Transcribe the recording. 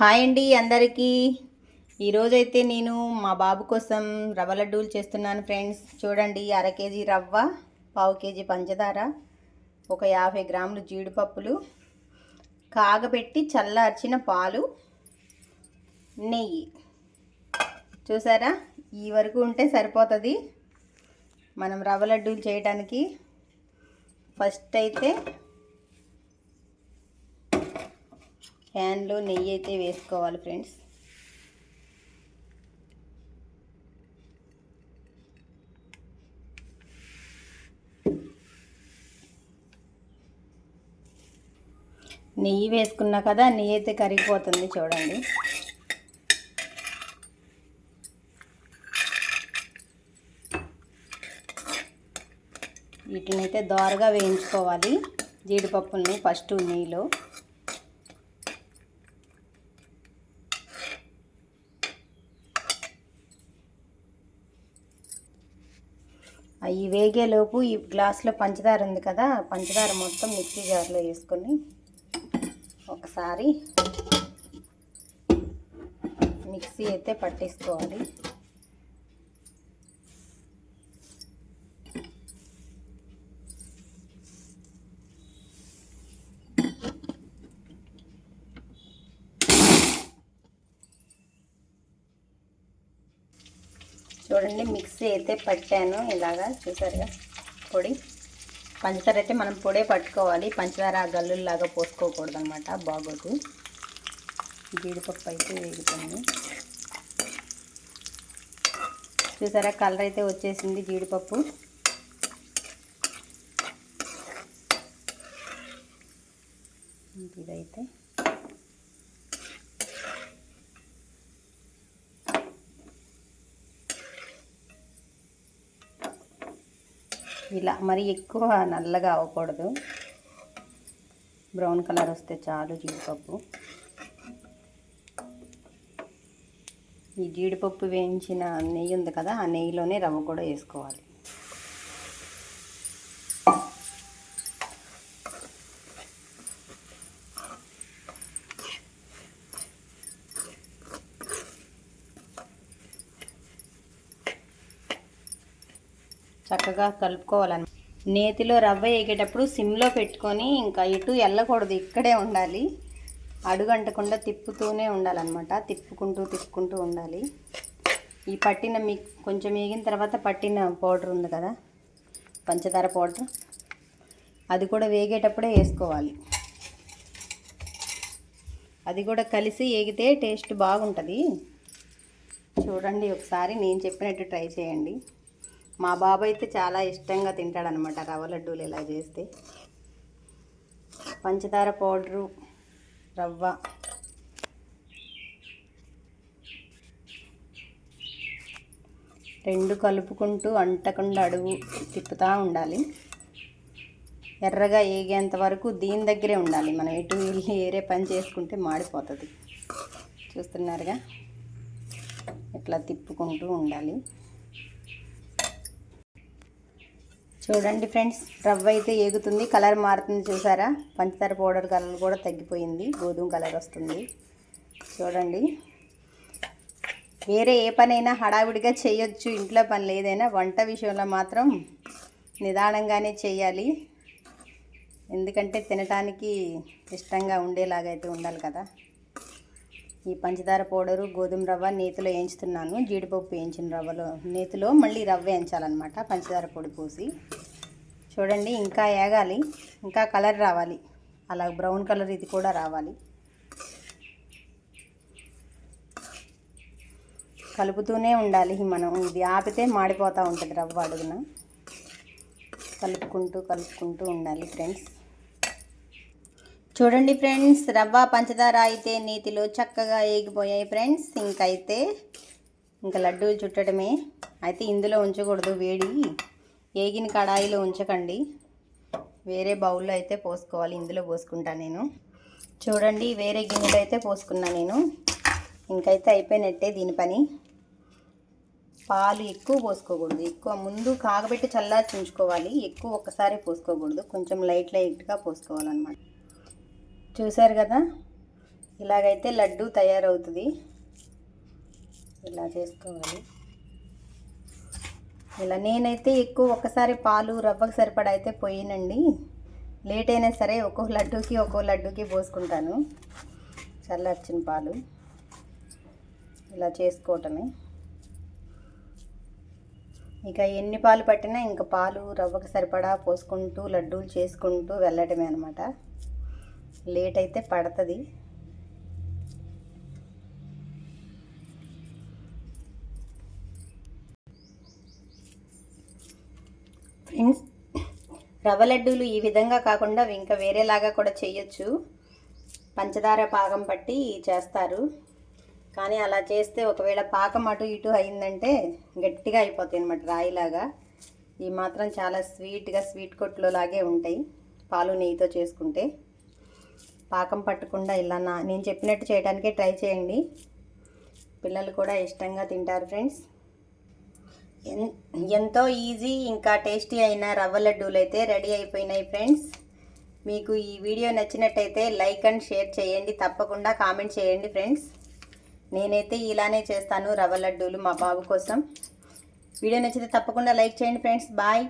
Hi అండి అందరికీ. ఈరోజైతే నేను మా బాబు కోసం రవ్వ లడ్డూలు చేస్తున్నాను ఫ్రెండ్స్. చూడండి అర కేజీ రవ్వ పావు కేజీ పంచదార ఒక యాభై గ్రాములు జీడిపప్పులు కాగబెట్టి చల్లార్చిన పాలు నెయ్యి. చూసారా? ఈ వరకు ఉంటే సరిపోతుంది. మనం రవ్వ లడ్డూలు చేయడానికి ఫస్ట్ అయితే ప్యాన్లో నెయ్యి అయితే వేసుకోవాలి ఫ్రెండ్స్. నెయ్యి వేసుకున్నా కదా నెయ్యి అయితే కరిగిపోతుంది చూడండి. వీటిని అయితే దోరగా వేయించుకోవాలి జీడిపప్పుని ఫస్ట్ నెయ్యిలో. అవి వేగేలోపు ఈ గ్లాస్లో పంచదార ఉంది కదా పంచదార మొత్తం మిక్సీ జార్లో వేసుకొని ఒకసారి మిక్సీ అయితే పట్టేసుకోవాలి చూడండి మిక్సీ అయితే పట్టాను. ఇలాగా చూసారుగా పొడి. పంచదార అయితే మనం పొడే పట్టుకోవాలి. పంచదార గల్లుల్లాగా పోసుకోకూడదు అనమాట బాగోదు. జీడిపప్పు అయితే వేగుతుంది. చూసారా కలర్ అయితే వచ్చేసింది జీడిపప్పు. ఇలా మరి ఎక్కువ నల్లగా అవ్వకూడదు. బ్రౌన్ కలర్ వస్తే చాలు జీడిపప్పు. ఈ జీడిపప్పు వేయించిన నెయ్యి ఉంది కదా ఆ నెయ్యిలోనే రవ్వ కూడా వేసుకోవాలి. చక్కగా కలుపుకోవాలని. నేతిలో రవ్వ వేగేటప్పుడు సిమ్లో పెట్టుకొని ఇంకా ఇటు వెళ్ళకూడదు ఇక్కడే ఉండాలి. అడుగంటకుండా తిప్పుతూనే ఉండాలన్నమాట. తిప్పుకుంటూ తిప్పుకుంటూ ఉండాలి. ఈ పట్టిన మీ కొంచెం వేగిన తర్వాత పట్టిన పౌడర్ ఉంది కదా పంచదార పౌడర్ అది కూడా వేగేటప్పుడే వేసుకోవాలి. అది కూడా కలిసి వేగితే టేస్ట్ బాగుంటుంది. చూడండి ఒకసారి నేను చెప్పినట్టు ట్రై చేయండి. మా బాబు అయితే చాలా ఇష్టంగా తింటాడనమాట రవ్వ లడ్డూలు ఇలా చేస్తే. పంచదార పౌడరు రవ్వ. రెండు కలుపుకుంటూ అంటకుండా అడుగు తిప్పుతూ ఉండాలి. ఎర్రగా ఏగేంత వరకు దీని దగ్గరే ఉండాలి. మనం ఎటు వెళ్ళి ఏరే పని చేసుకుంటే మాడిపోతుంది. చూస్తున్నారుగా? ఇట్లా తిప్పుకుంటూ ఉండాలి. చూడండి ఫ్రెండ్స్ రవ్వ అయితే ఏగుతుంది కలర్ మారుతుంది చూసారా? పంచదార పౌడర్ కలర్ కూడా తగ్గిపోయింది గోధుమ కలర్ వస్తుంది. చూడండి. వేరే ఏ పనైనా హడావిడిగా చేయొచ్చు ఇంట్లో పని ఏదైనా వంట విషయంలో మాత్రం నిదానంగానే చేయాలి. ఎందుకంటే తినటానికి ఇష్టంగా ఉండేలాగా అయితే ఉండాలి కదా. ఈ పంచదార పౌడరు గోధుమ రవ్వ నేతిలో వేయించుతున్నాను. జీడిపప్పు వేయించిన రవ్వలో నేతిలో మళ్ళీ రవ్వ వేయించాలన్నమాట పంచదార పొడి పోసి. చూడండి ఇంకా ఏగాలి ఇంకా కలర్ రావాలి. అలా బ్రౌన్ కలర్ ఇది కూడా రావాలి. కలుపుతూనే ఉండాలి మనం. ఇది ఆపితే మాడిపోతూ ఉంటుంది రవ్వ అడుగున. కలుపుకుంటూ కలుపుకుంటూ ఉండాలి ఫ్రెండ్స్. చూడండి ఫ్రెండ్స్ రవ్వ పంచదార అయితే నీతిలో చక్కగా ఏగిపోయాయి ఫ్రెండ్స్. ఇంకైతే ఇంకా లడ్డూ చుట్టడమే. అయితే ఇందులో ఉంచకూడదు వేడి. ఏగిన కడాయిలో ఉంచకండి. వేరే బౌల్లో అయితే పోసుకోవాలి ఇందులో పోసుకుంటా నేను. చూడండి వేరే గిన్నెలో అయితే పోసుకున్నా నేను. ఇంకైతే అయిపోయినట్టే దీని పని. పాలు ఎక్కువ పోసుకోకూడదు. ఎక్కువ ముందు కాగబెట్టి చల్లార్చి ఉంచుకోవాలి. ఎక్కువ ఒకసారి పోసుకోకూడదు. కొంచెం లైట్ లైట్గా పోసుకోవాలన్నమాట. చూసారు కదా? ఇలాగైతే లడ్డు తయారవుతుంది. ఇలా చేసుకోవాలి. ఇలా నేనైతే ఎక్కువ ఒక్కసారి పాలు రవ్వకు సరిపడా అయితే పోయినండి. లేట్ అయినా సరే ఒక్కో లడ్డూకి ఒక్కో లడ్డూకి పోసుకుంటాను. చల్లార్చిన పాలు. ఇలా చేసుకోవటమే. ఇక ఎన్ని పాలు పట్టినా ఇంకా పాలు రవ్వకు సరిపడా పోసుకుంటూ లడ్డూలు చేసుకుంటూ వెళ్ళటమే అనమాట లేట్ అయితే పడుతుంది. ఫ్రెండ్స్ రవ్వ లడ్డూలు ఈ విధంగా కాకుండా ఇంకా వేరేలాగా కూడా చేయొచ్చు. పంచదార పాకం పట్టి చేస్తారు. కానీ అలా చేస్తే ఒకవేళ పాకం అటు ఇటు అయిందంటే గట్టిగా అయిపోతాయి అనమాట రాయిలాగా. ఈ మాత్రం చాలా స్వీట్గా స్వీట్ కొట్లో లాగే ఉంటాయి పాలు నెయ్యితో చేసుకుంటే. పాకం పట్టకుండా ఇలా నా నేను చెప్పినట్టు చేయడానికే ట్రై చేయండి. పిల్లలు కూడా ఇష్టంగా తింటారు ఫ్రెండ్స్. ఎన్- ఎంతో ఈజీ ఇంకా టేస్టీ అయిన రవ్వ లడ్డూలు అయితే రెడీ అయిపోయినాయి ఫ్రెండ్స్. మీకు ఈ వీడియో నచ్చినట్టయితే లైక్ అండ్ షేర్ చేయండి. తప్పకుండా కామెంట్ చేయండి ఫ్రెండ్స్. నేనైతే ఇలానే చేస్తాను రవ్వ లడ్డూలు మా బాబు కోసం. వీడియో నచ్చితే తప్పకుండా లైక్ చేయండి ఫ్రెండ్స్. బాయ్.